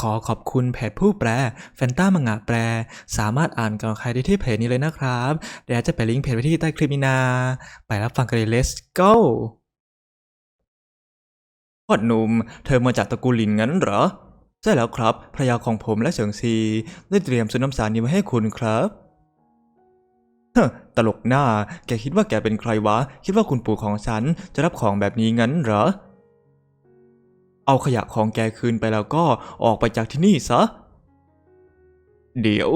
ขอขอบคุณเพจผู้แปลแฟนต้ามังงะแปล สามารถอ่านก่อนใครได้ที่เพจนี้เลยนะครับเดี๋ยวจะแปลิงก์เพจไว้ที่ใต้คลิปนี้นาไปรับฟังกันเลย let's go พ่อหนุ่ม เธอมาจากตระกูลลินงั้นเหรอ ใช่แล้วครับภรรยาของผมและเฉิงซี ได้เตรียมซื้อน้ำสารนี้ไว้ให้คุณครับตลกหน้า แกคิดว่าแกเป็นใครวะ คิดว่าคุณปู่ของฉันจะรับของแบบนี้งั้นเหรอ เอาขยะของแกคืนไปแล้วก็ออกไปจากที่นี่ซะ เดี๋ยว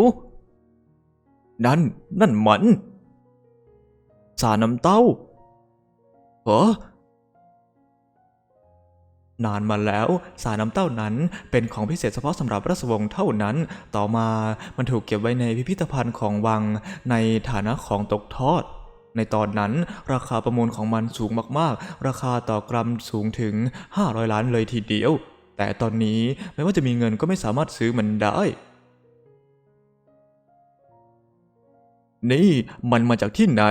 นั่น นั่นมัน สาน้ำเต้าเหรอนานมาแล้วสาน้ำเต้านั้นเป็นของพิเศษเฉพาะสำหรับราชวงศ์เท่านั้น ต่อมามันถูกเก็บไว้ในพิพิธภัณฑ์ของวังในฐานะของตกทอด ในตอนนั้นราคาประมูลของมันสูงมากๆ ราคาต่อกรัมสูงถึง 500 ล้านเลยทีเดียว แต่ตอนนี้ไม่ว่าจะมีเงินก็ไม่สามารถซื้อมันได้ นี่มันมาจากที่ไหน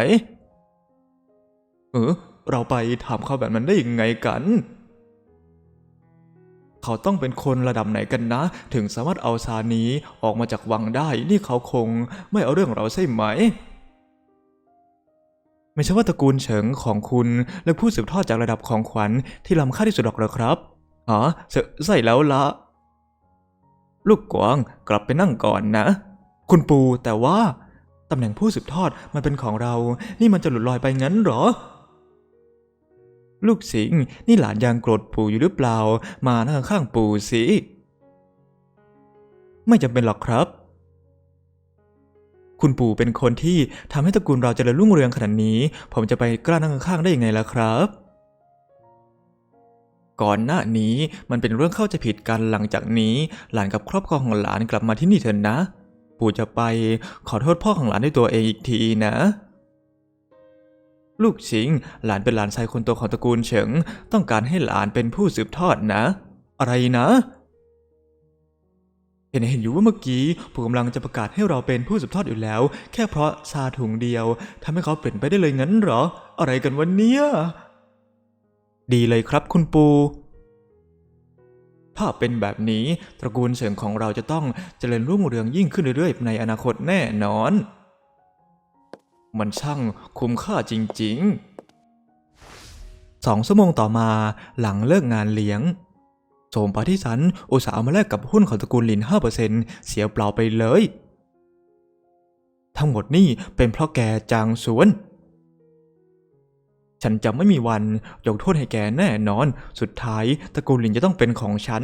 เออ เราไปถามเขาแบบนั้นได้ยังไงกัน เขาต้องเป็นคนระดับไหนกันนะ ถึงสามารถเอาซานี้ออกมาจากวังได้ นี่เขาคงไม่เอาเรื่องเราใช่ไหม ไม่ใช่ว่าตระกูลเฉิงของคุณ และผู้สืบทอดจากระดับของขวัญที่ล้ำค่าที่สุดหรอกเหรอครับอ๋อใช่แล้วละ ลูกกวางกลับไปนั่งก่อนนะ คุณปูแต่ว่า ตำแหน่งผู้สืบทอดมันเป็นของเรา นี่มันจะหลุดลอยไปงั้นหรอ ลูกสิงนี่หลานยังโกรธปู่อยู่หรือเปล่า มานั่งข้างปู่สิ ไม่จำเป็นหรอกครับ คุณปู่เป็นคนที่ทำให้ตระกูลเราเจริญรุ่งเรืองขนาดนี้ ผมจะไปกล้านั่งข้างได้ยังไงล่ะครับ ก่อนหน้านี้มันเป็นเรื่องเข้าใจผิดกันหลังจากนี้ หลานกับครอบครัวของหลานกลับมาที่นี่เถอะนะ ปู่จะไปขอโทษพ่อของหลานด้วยตัวเองอีกทีนะลูกชิง หลานเป็นหลานชายคนโตของตระกูลเฉิง ต้องการให้หลานเป็นผู้สืบทอดนะ อะไรนะ เห็นเห็นอยู่ว่าเมื่อกี้ผมกำลังจะประกาศให้เราเป็นผู้สืบทอดอยู่แล้ว แค่เพราะชาถุงเดียวทำให้เขาเปลี่ยนไปได้เลยงั้นเหรอ อะไรกันวันเนี้ยดีเลยครับคุณปู ถ้าเป็นแบบนี้ตระกูลเฉิงของเราจะต้องเจริญรุ่งเรืองยิ่งขึ้นเรื่อยๆ ในอนาคตแน่นอน มันช่างคุ้มค่าจริงๆสองชั่วโมงต่อมาหลังเลิกงานเลี้ยง โสมปาทิสันอุตส่าห์เอามาแลกกับหุ้นของตระกูลลิน 5%เสียเปล่าไปเลย ทั้งหมดนี่เป็นเพราะแกจางสวน ฉันจะไม่มีวันยกโทษให้แกแน่นอน สุดท้ายตระกูลลินจะต้องเป็นของฉัน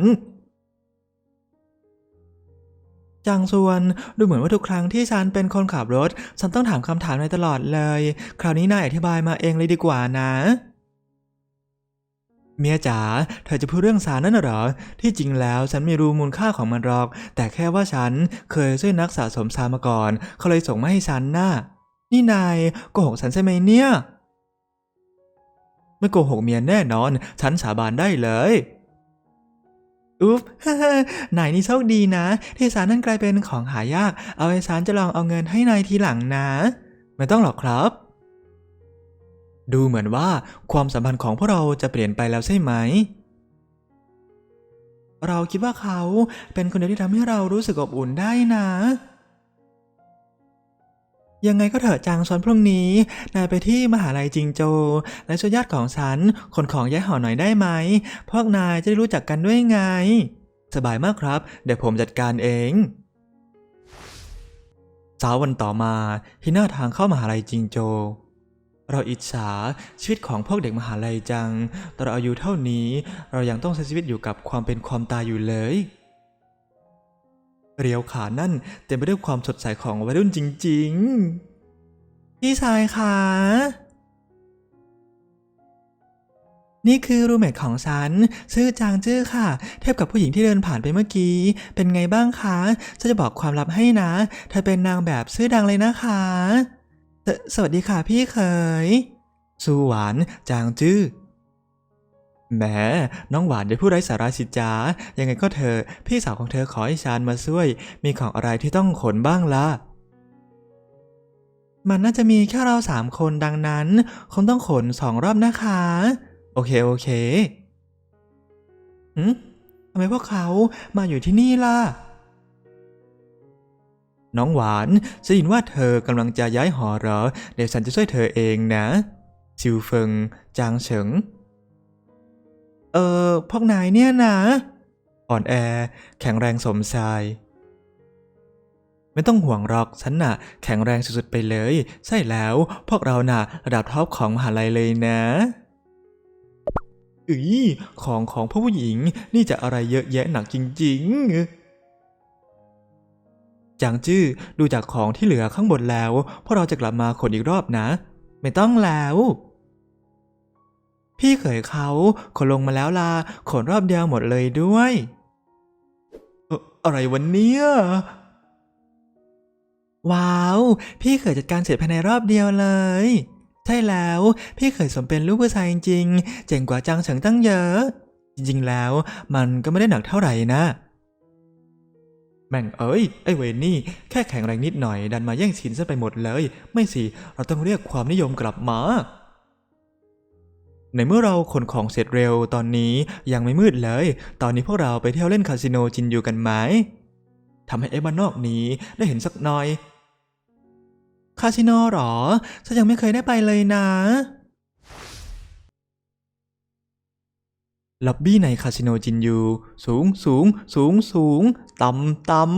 จางส่วนดูเหมือนว่าทุกครั้งที่ฉันเป็นคนขับรถฉันต้องถามคำถามในตลอดเลย คราวนี้นายอธิบายมาเองเลยดีกว่านะ เมียจ๋า เธอจะพูดเรื่องสารนั่นหรอ ที่จริงแล้วฉันไม่รู้มูลค่าของมันหรอก แต่แค่ว่าฉันเคยช่วยนักสะสมสารมาก่อน เขาเลยส่งมาให้ฉันน่ะ นี่นายโกหกฉันใช่ไหมเนี่ย ไม่โกหกเมียแน่นอน ฉันสาบานได้เลย อุ๊บนายนี่โชคดีนะ ที่สารนั่นกลายเป็นของหายาก เอาไว้สารจะลองเอาเงินให้นายทีหลังนะ ไม่ต้องหรอกครับ ดูเหมือนว่าความสัมพันธ์ของพวกเราจะเปลี่ยนไปแล้วใช่ไหม เราคิดว่าเขาเป็นคนเดียวที่ทำให้เรารู้สึกอบอุ่นได้นะ ยังไงก็เถอะจางซอนพรุ่งนี้ นายไปที่มหาลัยจิงโจ และช่วยญาติของฉันขนของย้ายหอหน่อยได้ไหม พวกนายจะได้รู้จักกันด้วยไง สบายมากครับ เดี๋ยวผมจัดการเองเช้าวันต่อมาที่หน้าทางเข้ามหาลัยจิงโจ เราอิจฉาชีวิตของพวกเด็กมหาลัยจัง ตอนเราอายุเท่านี้ เรายังต้องใช้ชีวิตอยู่กับความเป็นความตายอยู่เลย เรียวขานั่นเต็มไปด้วยความสดใสของวัยรุ่นจริง ๆ พี่ชายคะนี่คือรูเมทของฉัน ชื่อจางจื้อค่ะ เทียบกับผู้หญิงที่เดินผ่านไปเมื่อกี้ เป็นไงบ้างคะ ฉันจะบอกความลับให้นะ เธอเป็นนางแบบชื่อดังเลยนะคะ สสวัสดีค่ะพี่เขยสูหวานจางจื้อแหมน้องหวานอย่าพูดไร้สาระสิจ้ายังไงก็เธอ พี่สาวของเธอขอให้ชานมาช่วย มีของอะไรที่ต้องขนบ้างล่ะ มันน่าจะมีแค่เราสามคนดังนั้นคงต้องขนสองรอบนะคะ โอเคโอเคหืมทำไมพวกเขามาอยู่ที่นี่ล่ะ น้องหวานจะยินว่าเธอกำลังจะย้ายหอเหรอ เดี๋ยวฉันจะช่วยเธอเองนะซิวเฟิง จางเฉิง เออพวกนายเนี่ยนะ อ่อนแอ แข็งแรงสมชาย ไม่ต้องห่วงหรอก ฉันน่ะ แข็งแรงสุดๆไปเลย ใช่แล้ว พวกเราน่ะ ระดับท็อปของมหาลัยเลยนะอือของของผู้หญิงนี่จะอะไรเยอะแยะหนักจริง ๆ จางจื้อดูจากของที่เหลือข้างบนแล้วพวกเราจะกลับมาขนอีกรอบนะ ไม่ต้องแล้ว พี่เขยเขาขนลงมาแล้วล่ะขนรอบเดียวหมดเลยด้วยเอ่ออะไรวันเนี้ยว้าว พี่เขยจัดการเสร็จภายในรอบเดียวเลย ใช่แล้ว พี่เขยสมเป็นลูกผู้ชายจริงๆเจ๋งกว่าจางเฉิงตั้งเยอะ จริงๆแล้วมันก็ไม่ได้หนักเท่าไหร่นะ แม่งเอ้ย ไอเวนนี่ แค่แข็งแรงนิดหน่อย ดันมาแย่งชินซะไปหมดเลย ไม่สิ เราต้องเรียกความนิยมกลับมา ในเมื่อเราขนของเสร็จเร็วตอนนี้ยังไม่มืดเลย ตอนนี้พวกเราไปเที่ยวเล่นคาสิโนจินอยู่กันไหมทำให้ไอ้บ้านนอกนี้ได้เห็นสักหน่อย คาสิโนหรอฉันยังไม่เคยได้ไปเลยนะ ล็อบบี้ในคาสิโนจินยู สูงสูงสูงสูง ต่ำต่ำ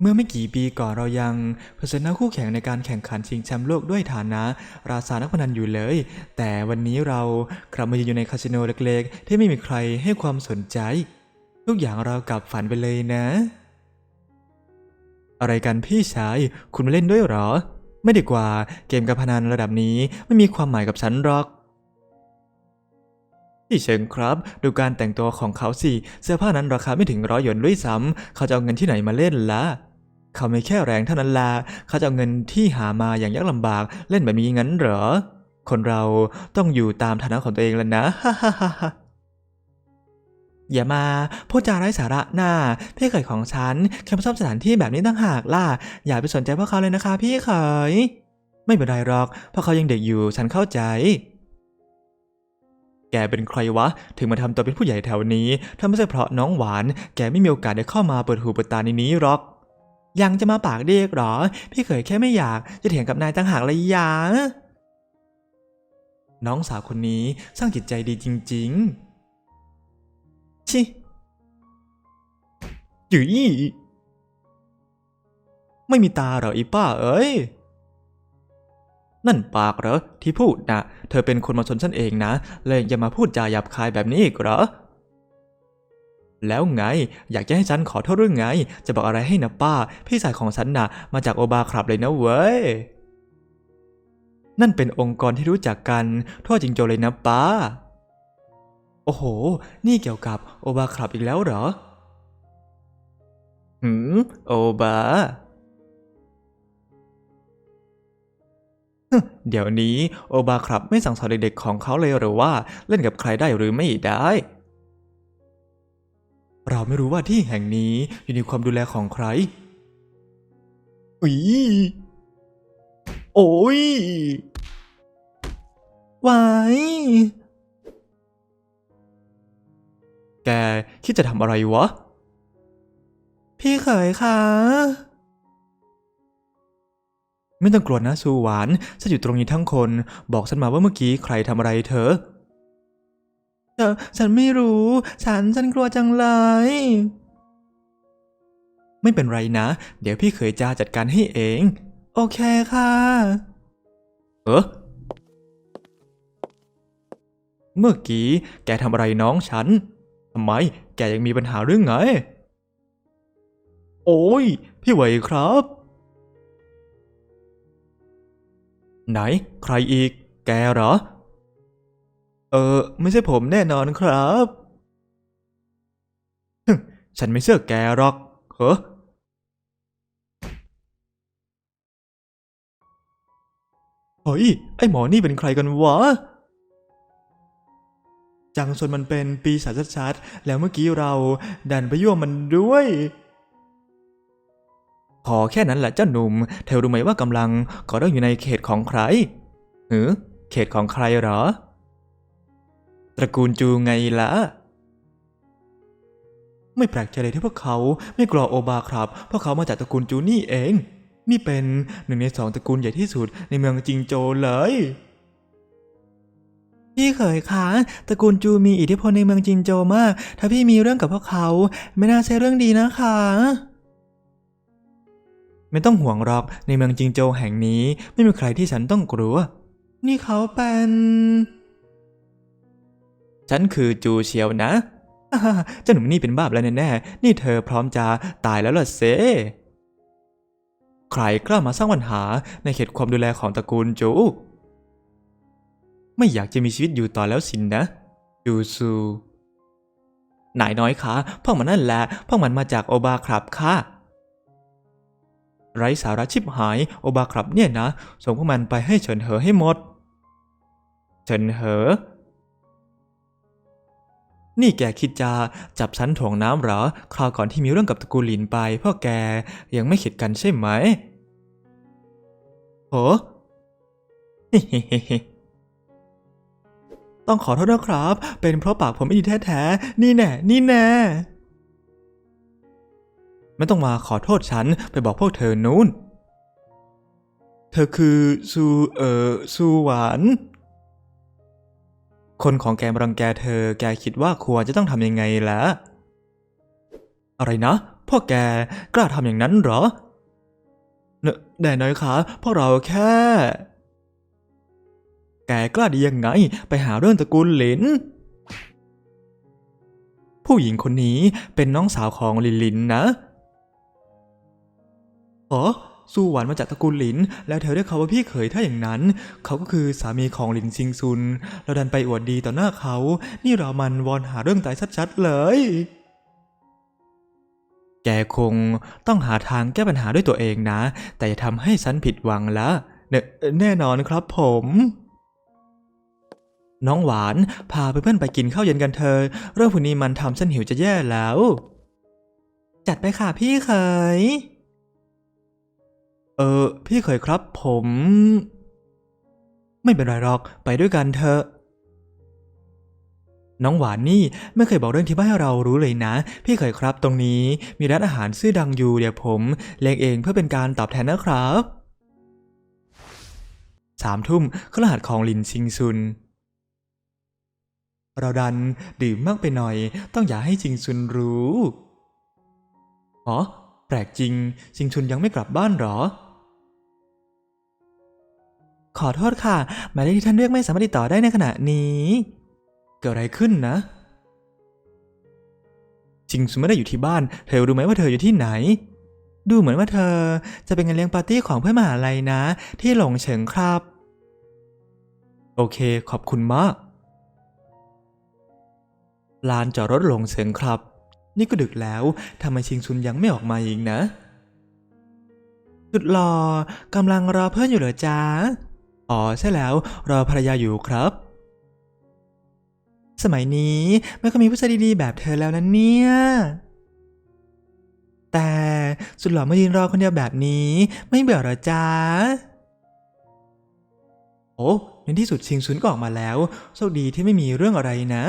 เมื่อไม่กี่ปีก่อนเรายังเผชิญหน้าคู่แข่งในการแข่งขันชิงแชมป์โลกด้วยฐานะ ราชานักพนันอยู่เลย แต่วันนี้เรากลับมายืนอยู่ในคาสิโนเล็กๆ ที่ไม่มีใครให้ความสนใจ ทุกอย่างเรากลับฝันไปเลยนะ อะไรกันพี่ชาย คุณมาเล่นด้วยหรอ ไม่ดีกว่าเกมการพนันระดับนี้ไม่มีความหมายกับฉันหรอก พี่เชิงครับ ดูการแต่งตัวของเขาสิ เสื้อผ้านั้นราคาไม่ถึงร้อยหยวนด้วยซ้ำเขาจะเอาเงินที่ไหนมาเล่นล่ะเขาไม่แค่แรงเท่านั้นละเขาจะเอาเงินที่หามาอย่างยากลำบากเล่นแบบนี้งั้นเหรอ คนเราต้องอยู่ตามฐานะของตัวเองแล้วนะฮ่าฮ่าฮ่าฮ่าอย่ามาพูดจาไร้สาระหน้าพี่เขยของฉันแค่ม่ชอบสถานที่แบบนี้ตั้งหากล่ะ อย่าไปสนใจพวกเขาเลยนะคะ พี่เขยไม่เป็นไรหรอกเพราะเขายังเด็กอยู่ฉันเข้าใจ แกเป็นใครวะ ถึงมาทำตัวเป็นผู้ใหญ่แถวนี้ ถ้าไม่ใช่เพราะน้องหวาน แกไม่มีโอกาสได้เข้ามาเปิดหูเปิดตาในนี้หรอก ยังจะมาปากเรียกหรอ พี่เขยแค่ไม่อยากจะเถียงกับนายตั้งหากเลยยาน้องสาวคนนี้สร้างจิตใจดีจริง ๆ ชิจุ๋ยไม่มีตาเหรออีป้าเอ้ย นั่นปากเหรอที่พูดนะเธอเป็นคนมาชนฉันเองนะ เลยอย่ามาพูดจาหยาบคายแบบนี้อีกเหรอ แล้วไง อยากจะให้ฉันขอโทษเรื่องไง จะบอกอะไรให้นะป้า พี่สายของฉันนะมาจากโอบาครับเลยนะเว้ย นั่นเป็นองค์กรที่รู้จักกัน ทั่วจริงโจเลยนะป้า โอ้โห นี่เกี่ยวกับโอบาครับอีกแล้วเหรอหืมโอบา เดี๋ยวนี้โอบาครับไม่สั่งสอนเด็กๆของเขาเลยหรือว่าเล่นกับใครได้หรือไม่ได้ เราไม่รู้ว่าที่แห่งนี้อยู่ในความดูแลของใครอุ๊ยโอ้ยวายแกคิดจะทำอะไรวะ พี่เขยคะ ไม่ต้องกลัวนะซูหวานฉันอยู่ตรงนี้ทั้งคน บอกฉันมาว่าเมื่อกี้ใครทำอะไรเธอเออฉันไม่รู้ ฉันฉันกลัวจังเลย ไม่เป็นไรนะ เดี๋ยวพี่เขยจะจัดการให้เอง โอเคค่ะ เออเมื่อกี้แกทำอะไรน้องฉันทำไม แกยังมีปัญหาเรื่องไง โอ้ย พี่ไหวครับ ไหน ใครอีก แกเหรอ เออ ไม่ใช่ผมแน่นอนครับฉันไม่เชื่อแกหรอกเฮ้อเฮ้ย ไอหมอนี่เป็นใครกันวะ จังซนมันเป็นปีศาจชัดๆ แล้วเมื่อกี้เราดันไปยั่วมันด้วย อแค่นั้นแหละเจ้าหนุ่ม เธอรู้ไหมว่ากำลังก่อเรื่องอยู่ในเขตของใครหือเขตของใครเหรอ ตระกูลจูไงล่ะ ไม่แปลกใจเลยที่พวกเขาไม่กลัวโอบาครับเพราะเขามาจากตระกูลจูนี่เอง นี่เป็นหนึ่งในสองตระกูลใหญ่ที่สุดในเมืองจิงโจเลยพี่เขยคะตระกูลจูมีอิทธิพลในเมืองจิงโจมาก ถ้าพี่มีเรื่องกับพวกเขา ไม่น่าใช่เรื่องดีนะคะ ไม่ต้องห่วงหรอกในเมืองจิงโจวแห่งนี้ไม่มีใครที่ฉันต้องกลัว นี่เขาเป็น ฉันคือจูเชียวนะอ่าเจ้าหนุ่มนี่เป็นบ้าแล้วแน่ๆนี่เธอพร้อมจะตายแล้วล่ะเซใครกล้ามาสร้างปัญหาในเขตความดูแลของตระกูลจู ไม่อยากจะมีชีวิตอยู่ต่อแล้วสินนะจูซูนายน้อยคะพวกมันนั่นแหละพวกมันมาจากโอบาครับค่ะ ไร้สาระชิบหาย โอบาครับเนี่ยนะ ส่งพวกมันไปให้เฉินเหอให้หมด เฉินเหอ นี่แกคิดจะจับฉันถ่วงน้ำเหรอ คราวก่อนที่มีเรื่องกับตระกูลหลินไปพ่อแกยังไม่เข็ดกันใช่ไหมโหต้องขอโทษนะครับ เป็นเพราะปากผมไม่ดีแท้ๆ นี่แน่ นี่แน่ ไม่ต้องมาขอโทษฉันไปบอกพวกเธอนู้น เธอคือซูเออซูหวาน คนของแกรังแกเธอ แกคิดว่าควรจะต้องทำยังไงล่ะ อะไรนะพวกแกกล้าทำอย่างนั้นเหรอเนะแน่น้อยคะพวกเราแค่ แกกล้าดียังไง ไปหาเรื่องตระกูลหลิน ผู้หญิงคนนี้เป็นน้องสาวของลินลินนะ อ๋อสู้หวานมาจากตระกูลหลิน แล้วเธอเรียกเขาว่าพี่เขยถ้าอย่างนั้น เขาก็คือสามีของหลินซิงซุน เราดันไปอวดดีต่อหน้าเขา นี่เรามันวอนหาเรื่องตายชัดๆเลย แกคงต้องหาทางแก้ปัญหาด้วยตัวเองนะ แต่อย่าทำให้ฉันผิดหวังละเนแน่นอนครับผม น้องหวานพาเพื่อนๆไปกินข้าวเย็นกันเธอะเรื่องพวกนี้มันทำฉันหิวจะแย่แล้ว จัดไปค่ะพี่เคย เออพี่เคยครับผม ไม่เป็นไรหรอกไปด้วยกันเถอะน้องหวานนี่ไม่เคยบอกเรื่องที่บ้านให้เรารู้เลยนะ พี่เคยครับตรงนี้มีร้านอาหารชื่อดังอยู่เดี๋ยวผมเลี้ยงเองเพื่อเป็นการตอบแทนนะครับสามทุ่มขรหัสของลินซิงซุน เราดันดื่มมากไปหน่อย ต้องอย่าให้จิงซุนรู้ อ๋อ แปลกจริงจิงซุนยังไม่กลับบ้านหรอ ขอโทษค่ะ หมายเลขที่ท่านเรียกไม่สามารถติดต่อได้ในขณะนี้ เกิดอะไรขึ้นนะจิงซุนไม่ได้อยู่ที่บ้าน เธอรู้ไหมว่าเธออยู่ที่ไหน ดูเหมือนว่าเธอจะเป็นงานเลี้ยงปาร์ตี้ของเพื่อนมหาลัยนะ ที่หลงเฉิงครับ โอเค ขอบคุณมาก ลานจอดรถหลงเฉิงครับ นี่ก็ดึกแล้ว ทำไมชิงซุนยังไม่ออกมาอีกนะสุดหล่อกำลังรอเพื่อนอยู่เหรอจ๊ะ อ๋อใช่แล้ว รอภรรยาอยู่ครับ สมัยนี้ไม่ค่อยมีผู้ชายดีๆแบบเธอแล้วนะเนี่ย แต่สุดหล่อมายืนรอคนเดียวแบบนี้ ไม่เบื่อหรอจ๊ะ โอ้ในที่สุดชิงซุนก็ออกมาแล้วโชคดีที่ไม่มีเรื่องอะไรนะ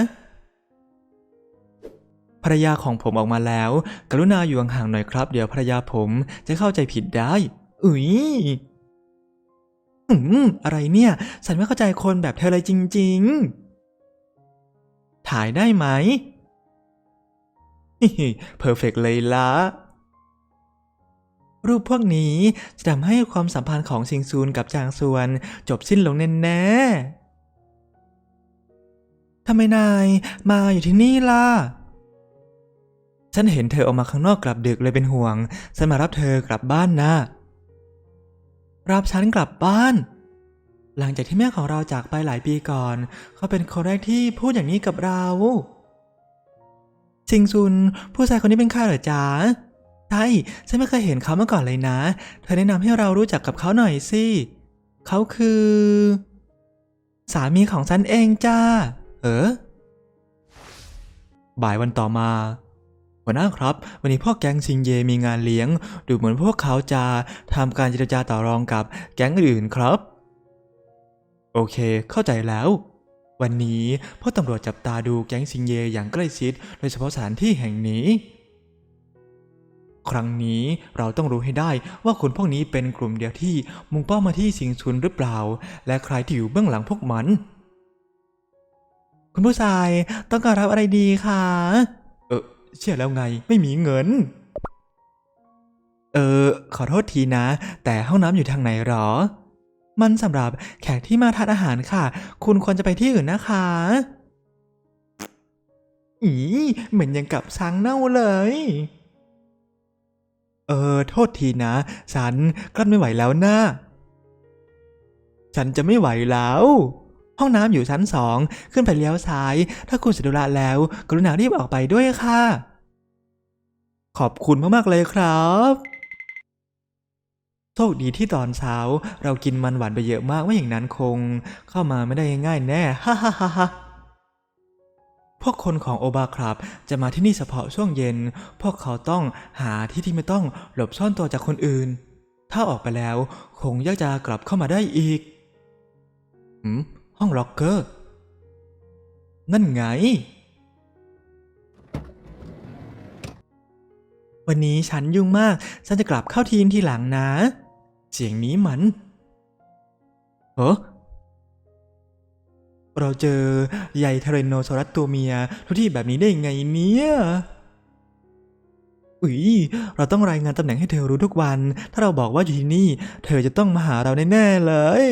ภรรยาของผมออกมาแล้ว กรุณาอยู่ห่างๆหน่อยครับ เดี๋ยวภรรยาผมจะเข้าใจผิดได้ อุ๊ย อืมอะไรเนี่ย ฉันไม่เข้าใจคนแบบเธอเลยจริง ๆ ถ่ายได้ไหมเพอร์เฟกเลยละรูปพวกนี้จะทำให้ความสัมพันธ์ของซิงซูนกับจางซวน จบสิ้นลงแน่ๆทำไมนายมาอยู่ที่นี่ล่ะ ฉันเห็นเธอออกมาข้างนอกกลับดึกเลยเป็นห่วง ฉันมารับเธอกลับบ้านนะ รับฉันกลับบ้าน หลังจากที่แม่ของเราจากไปหลายปีก่อน เขาเป็นคนแรกที่พูดอย่างนี้กับเราซิงซุน ผู้ชายคนนี้เป็นใครเหรอจ๊ะใช่ฉันไม่เคยเห็นเขามาก่อนเลยนะ เธอแนะนำให้เรารู้จักกับเขาหน่อยสิเขาคือ สามีของฉันเองจ้าเออบ่ายวันต่อมา หัวหน้าครับ วันนี้พ่อแก๊งซิงเยมีงานเลี้ยง ดูเหมือนพวกเขาจะทำการเจรจาต่อรองกับแก๊งอื่นครับ โอเค เข้าใจแล้ว วันนี้พ่อตำรวจจับตาดูแก๊งซิงเยอย่างใกล้ชิด โดยเฉพาะสถานที่แห่งนี้ครั้งนี้เราต้องรู้ให้ได้ว่าคนพวกนี้เป็นกลุ่มเดียวที่มุ่งเป้ามาที่สิงชุนหรือเปล่า และใครที่อยู่เบื้องหลังพวกมัน คุณผู้ชายต้องการรับอะไรดีคะ เชื่อแล้วไงไม่มีเงิน เออ ขอโทษทีนะ แต่ห้องน้ำอยู่ทางไหนหรอ มันสำหรับแขกที่มาทานอาหารค่ะ คุณควรจะไปที่อื่นนะคะ อีเหมือนยังกับช้างเน่าเลย เออ โทษทีนะ ฉันกลั้นไม่ไหวแล้วนะ ฉันจะไม่ไหวแล้ว ห้องน้ำอยู่ชั้นสองขึ้นไปเลี้ยวซ้าย ถ้าคุณสะดุระแล้ว กรุณารีบออกไปด้วยค่ะ ขอบคุณมากๆเลยครับโชคดีที่ตอนเช้า เรากินมันหวานไปเยอะมากไม่อย่างนั้นคง เข้ามาไม่ได้ง่ายแน่ฮ่าฮ่าฮ่าฮ่าพวกคนของโอบาครับ จะมาที่นี่เฉพาะช่วงเย็น พวกเขาต้องหาที่ที่ไม่ต้องหลบซ่อนตัวจากคนอื่น ถ้าออกไปแล้ว คงยากจะกลับเข้ามาได้อีกหืม ห้องล็อกเกอร์ นั่นไง วันนี้ฉันยุ่งมาก ฉันจะกลับเข้าทีมทีหลังนะ เสียงนี้มันเออเราเจอใหญ่เทเรโนซอรัสตัวเมียทุกที่แบบนี้ได้ไงเนี่ยอุ๊ยเราต้องรายงานตำแหน่งให้เธอรู้ทุกวัน ถ้าเราบอกว่าอยู่ที่นี่ เธอจะต้องมาหาเราแน่ๆเลย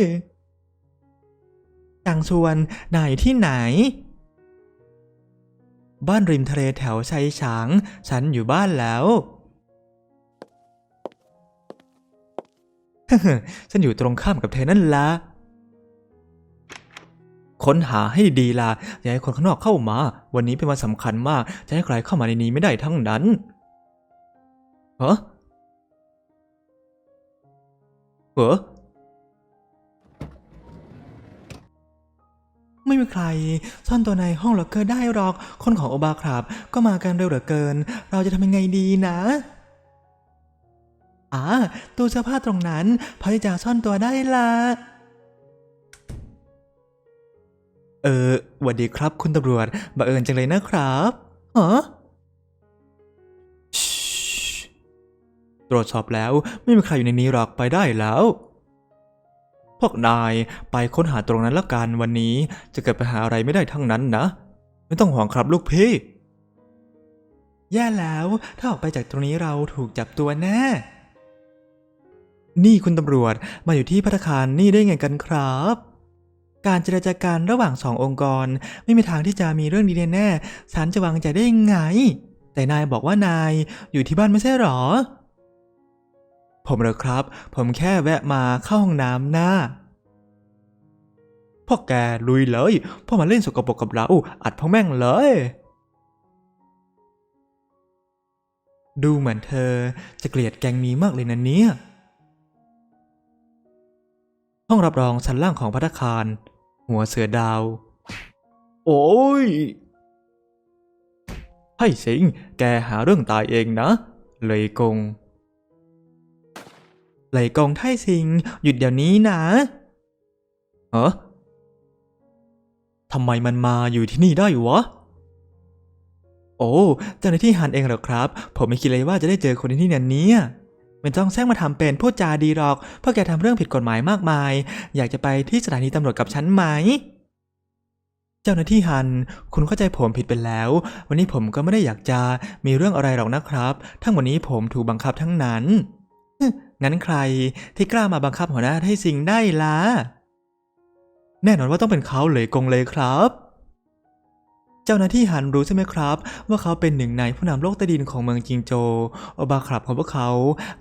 จังชวนนายที่ไหน บ้านริมทะเลแถวชัยฉาง ฉันอยู่บ้านแล้ว ฉันอยู่ตรงข้ามกับเธอนั่นละค้นหาให้ดีล่ะอย่าให้คนข้างนอกเข้ามา วันนี้เป็นวันสำคัญมาก จะให้ใครเข้ามาในนี้ไม่ได้ทั้งนั้นเหรอเหรอ ไม่มีใคร ซ่อนตัวในห้องล็อกเกอร์ได้หรอก คนของโอบาครับ ก็มากันเร็วเหลือเกิน เราจะทำยังไงดีนะอ่าตู้เสื้อผ้าตรงนั้นพอที่จะซ่อนตัวได้ละเออหวัสดีครับคุณตำรวจบังเอิญจังเลยนะครับฮะชิตรวจสอบแล้วไม่มีใครอยู่ในนี้หรอกไปได้แล้ว พวกนายไปค้นหาตรงนั้นละกันวันนี้จะเกิดปัญหาอะไรไม่ได้ทั้งนั้นนะ ไม่ต้องห่วงครับลูกพี่ แย่แล้วถ้าออกไปจากตรงนี้เราถูกจับตัวแน่นี่คุณตำรวจมาอยู่ที่พัตตาคารนี่ได้ไงกันครับ การเจรจาการระหว่างสององค์กร ไม่มีทางที่จะมีเรื่องดีแน่ๆฉันจะวางใจได้ยังไง แต่นายบอกว่านายอยู่ที่บ้านไม่ใช่หรอ ผมเหรอครับ ผมแค่แวะมาเข้าห้องน้ำหน้าพวกแกลุยเลยพวกมาเล่นสกปรกกับเราอัดพวกแม่งเลย ดูเหมือนเธอจะเกลียดแกงนี้มากเลยนะเนี่ย ห้องรับรองชั้นล่างของพัตคาร หัวเสือดาว โอ้ย ให้สิง แกหาเรื่องตายเองนะ เลยกง เลยกงไท่สิง หยุดเดี๋ยวนี้นะเออทำไมมันมาอยู่ที่นี่ได้วะ โอ้เจ้าหน้าที่หันเองเหรอครับ ผมไม่คิดเลยว่าจะได้เจอคนที่นี่เนี่ยเนี่ยไม่ต้องแซงมาทำเป็นพูดจาดีหรอกเพราะแกทำเรื่องผิดกฎหมายมากมาย อยากจะไปที่สถานีตำรวจกับฉันไหม เจ้าหน้าที่ฮัน คุณเข้าใจผมผิดไปแล้ว วันนี้ผมก็ไม่ได้อยากจะมีเรื่องอะไรหรอกนะครับ ทั้งหมดนี้ผมถูกบังคับทั้งนั้น งั้นใครที่กล้ามาบังคับหัวหน้าให้สิงได้ล่ะ แน่นอนว่าต้องเป็นเขาเลยกงเลยครับ เจ้าหน้าที่ฮันรู้ใช่ไหมครับ ว่าเขาเป็นหนึ่งในผู้นำโลกใต้ดินของเมืองจิงโจ อบาครับของพวกเขา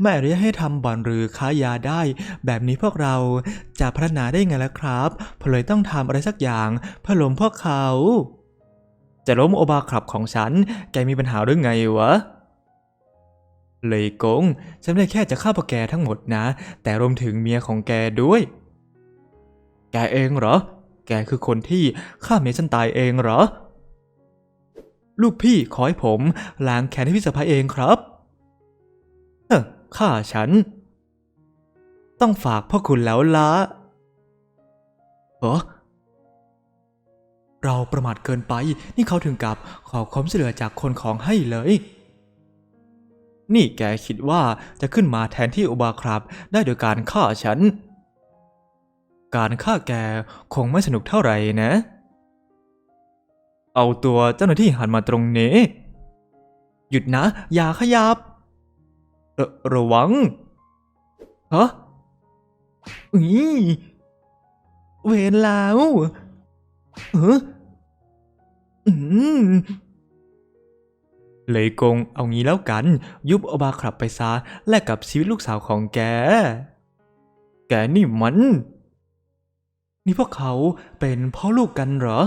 ไม่อนุญาตให้ทำบ่อนหรือค้ายาได้ แบบนี้พวกเราจะพัฒนาได้ไงล่ะครับผมเลยต้องทำอะไรสักอย่างเพื่อล้มพวกเขา จะล้มโอบาครับของฉัน แกมีปัญหาเรื่องไงวะ เลยกงฉันไม่ได้แค่จะฆ่าพวกแกทั้งหมดนะ แต่รวมถึงเมียของแกด้วย แกเองเหรอ แกคือคนที่ฆ่าเมียฉันตายเองเหรอ ลูกพี่ขอให้ผมล้างแค้นให้พี่สะพ้ายเองครับเฮ้อฆ่าฉัน ต้องฝากพ่อคุณแล้วละเหรอเราประมาทเกินไป นี่เขาถึงกับขอความช่วยเหลือจากคนของให้เลย นี่แกคิดว่าจะขึ้นมาแทนที่โอบาครับ ได้โดยการฆ่าฉัน การฆ่าแกคงไม่สนุกเท่าไหร่นะ เอาตัวเจ้าหน้าที่หันมาตรงนี้ หยุดนะ อย่าขยับเอ่อระวัง ฮะอีเวรแล้วเอออืม เลยกงเอางี้แล้วกัน ยุบอบาครับไปซะแลกกับชีวิตลูกสาวของแก แกนี่มัน นี่พวกเขาเป็นพ่อลูกกันเหรอ